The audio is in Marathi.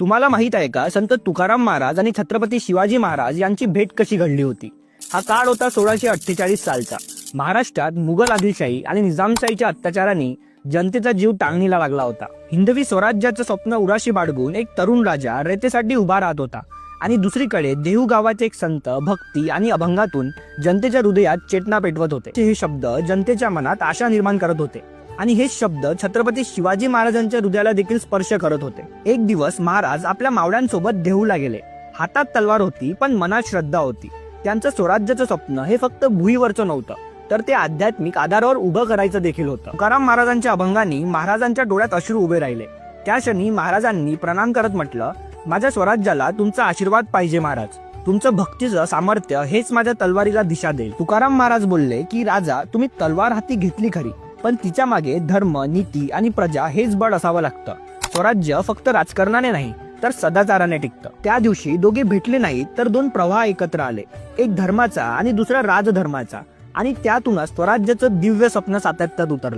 तुम्हाला माहीत आहे का संत तुकाराम महाराज आणि छत्रपती शिवाजी महाराज यांची भेट कशी घडली होती? हा काळ होता सोळाशे अठ्ठेचाळीस सालचा. महाराष्ट्रात मुघल आदिलशाही आणि निजामशाहीच्या अत्याचारांनी जनतेचा जीव टांगणीला लागला होता. हिंदवी स्वराज्याचं स्वप्न उराशी बाळगून एक तरुण राजा रेतेसाठी उभा राहत होता आणि दुसरीकडे देहू गावाचे एक संत भक्ती आणि अभंगातून जनतेच्या हृदयात चेतना पेटवत होते. हे शब्द जनतेच्या मनात आशा निर्माण करत होते. आणि हे शब्द छत्रपती शिवाजी महाराजांच्या हृदयाला देखील स्पर्श करत होते. एक दिवस महाराज आपल्या मावळ्यांसोबत देहूला गेले. हातात तलवार होती पण मनात श्रद्धा होती. त्यांचं स्वराज्याचं स्वप्न हे फक्त भुईवरचं नव्हतं तर ते आध्यात्मिक आधारावर उभं करायचं देखील होतं. तुकाराम महाराजांच्या अभंगांनी महाराजांच्या डोळ्यात अश्रू उभे राहिले. त्या क्षणी महाराजांनी प्रणाम करत म्हटलं माझ्या स्वराज्याला तुमचा आशीर्वाद पाहिजे महाराज. तुमचं भक्तीचं सामर्थ्य हेच माझ्या तलवारीला दिशा देईल. तुकाराम महाराज बोलले की राजा तुम्ही तलवार हाती घेतली खरी. पण तिच्यामागे धर्म नीती आणि प्रजा हेच बळ असावं लागतं. स्वराज्य फक्त राजकारणाने नाही तर सदाचाराने टिकतं. त्या दिवशी दोघे भेटले नाहीत तर दोन प्रवाह एकत्र आले. एक धर्माचा आणि दुसरा राजधर्माचा. आणि त्यातूनच स्वराज्याचं दिव्य स्वप्न सातत्यात उतरलं.